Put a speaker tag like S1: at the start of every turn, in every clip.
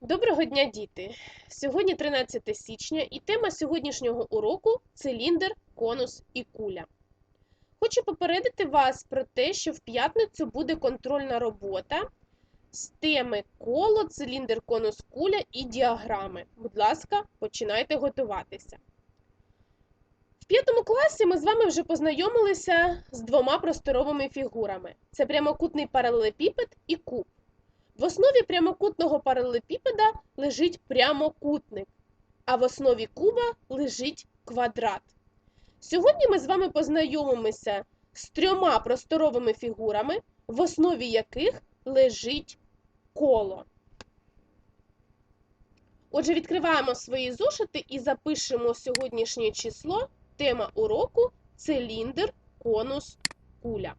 S1: Доброго дня, діти! Сьогодні 13 січня і тема сьогоднішнього уроку циліндр, конус і куля. Хочу попередити вас про те, що в п'ятницю буде контрольна робота з теми коло, циліндр, конус, куля і діаграми. Будь ласка, починайте готуватися. В п'ятому класі ми з вами вже познайомилися з двома просторовими фігурами: це прямокутний паралелепіпед і куб. В основі прямокутного паралелепіпеда лежить прямокутник, а в основі куба лежить квадрат. Сьогодні ми з вами познайомимося з трьома просторовими фігурами, в основі яких лежить коло. Отже, відкриваємо свої зошити і запишемо сьогоднішнє число, тема уроку циліндр, конус, куля.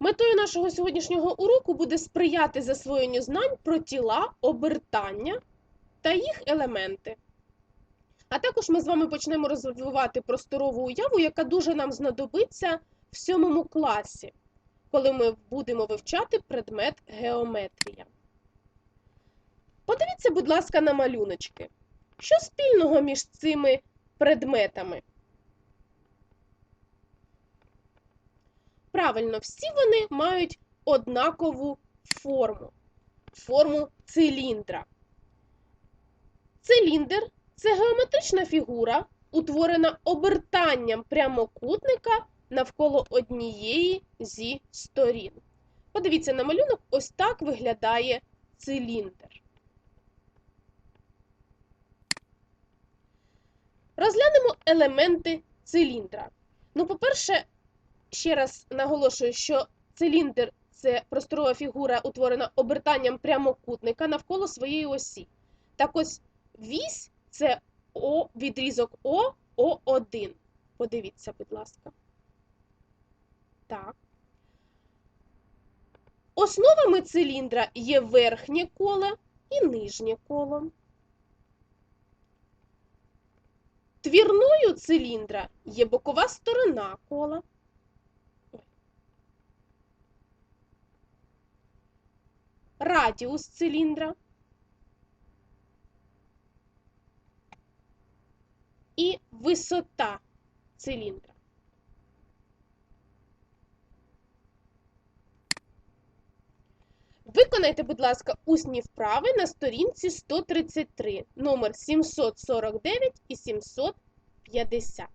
S1: Метою нашого сьогоднішнього уроку буде сприяти засвоєнню знань про тіла, обертання та їх елементи. А також ми з вами почнемо розвивати просторову уяву, яка дуже нам знадобиться в сьомому класі, коли ми будемо вивчати предмет геометрія. Подивіться, будь ласка, на малюночки. Що спільного між цими предметами? Правильно, всі вони мають однакову форму, форму циліндра. Циліндр це геометрична фігура, утворена обертанням прямокутника навколо однієї зі сторін. Подивіться на малюнок, ось так виглядає циліндр. Розглянемо елементи циліндра. Ну, по-перше, ще раз наголошую, що циліндр це просторова фігура, утворена обертанням прямокутника навколо своєї осі. Так ось вісь це О, відрізок О, О1. Подивіться, будь ласка. Так. Основами циліндра є верхнє коло і нижнє коло. Твірною циліндра є бокова сторона кола. Радіус циліндра і висота циліндра. Виконайте, будь ласка, усні вправи на сторінці 133, номер 749 і 750.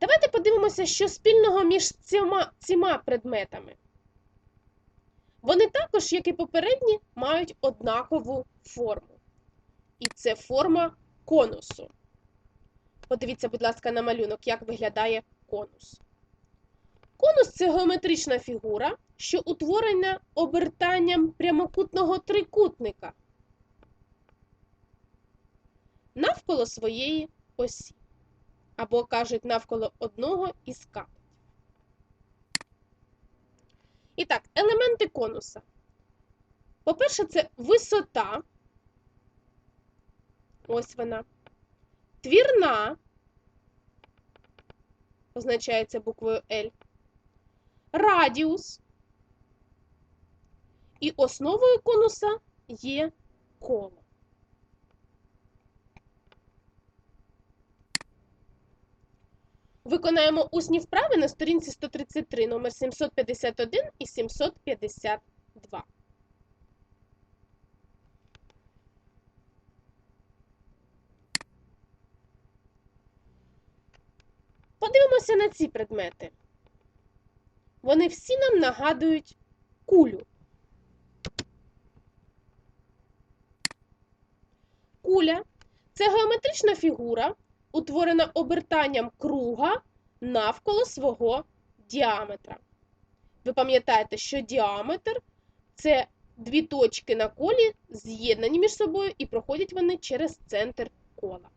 S1: Давайте подивимося, що спільного між цими, цими предметами. Вони також, як і попередні, мають однакову форму. І це форма конусу. Подивіться, будь ласка, на малюнок, як виглядає конус. Конус це геометрична фігура, що утворена обертанням прямокутного трикутника навколо своєї осі або кажуть навколо одного із катетів. І так, елементи конуса. По-перше, це висота. Ось вона. Твірна, означається буквою L. Радіус. І основою конуса є коло. Виконаємо усні вправи на сторінці 133, номер 751 і 752. Подивимося на ці предмети. Вони всі нам нагадують кулю. Куля це геометрична фігура, утворена обертанням круга навколо свого діаметра. Ви пам'ятаєте, що діаметр це дві точки на колі, з'єднані між собою, і проходять вони через центр кола.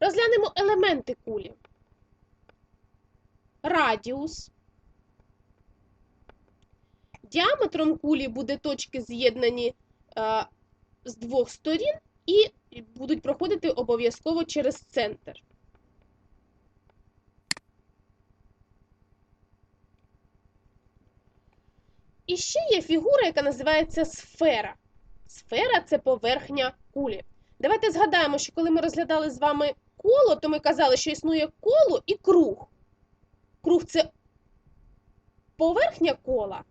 S1: Розглянемо елементи кулі. Радіус, Діаметром кулі буде точки з'єднані е, з двох сторін і будуть проходити обов'язково через центр. І ще є фігура, яка називається сфера. Сфера це поверхня кулі. Давайте згадаємо, що коли ми розглядали з вами коло, то ми казали, що існує коло і круг. Круг це поверхня кола,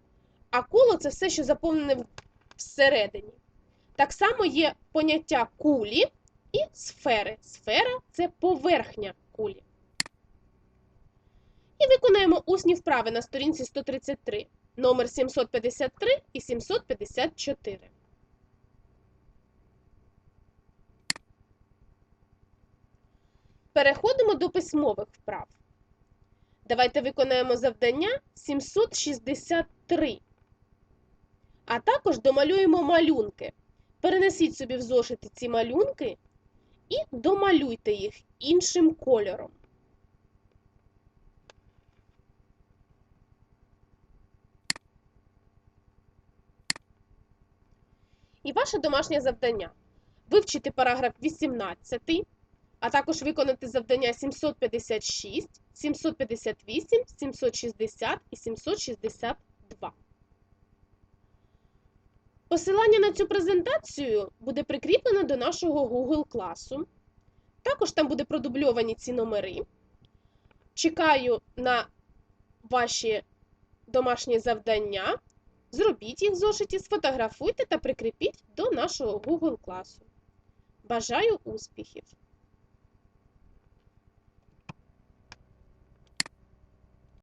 S1: а коло це все, що заповнене всередині. Так само є поняття кулі і сфери. Сфера це поверхня кулі. І виконаємо усні вправи на сторінці 133, номер 753 і 754. Переходимо до письмових вправ. Давайте виконаємо завдання 763. А також домалюємо малюнки. Перенесіть собі в зошити ці малюнки і домалюйте їх іншим кольором. І ваше домашнє завдання вивчити параграф 18, а також виконати завдання 756, 758, 760 і 762. Посилання на цю презентацію буде прикріплено до нашого Google класу. Також там буде продубльовані ці номери. Чекаю на ваші домашні завдання. Зробіть їх в зошиті, сфотографуйте та прикріпіть до нашого Google класу. Бажаю успіхів!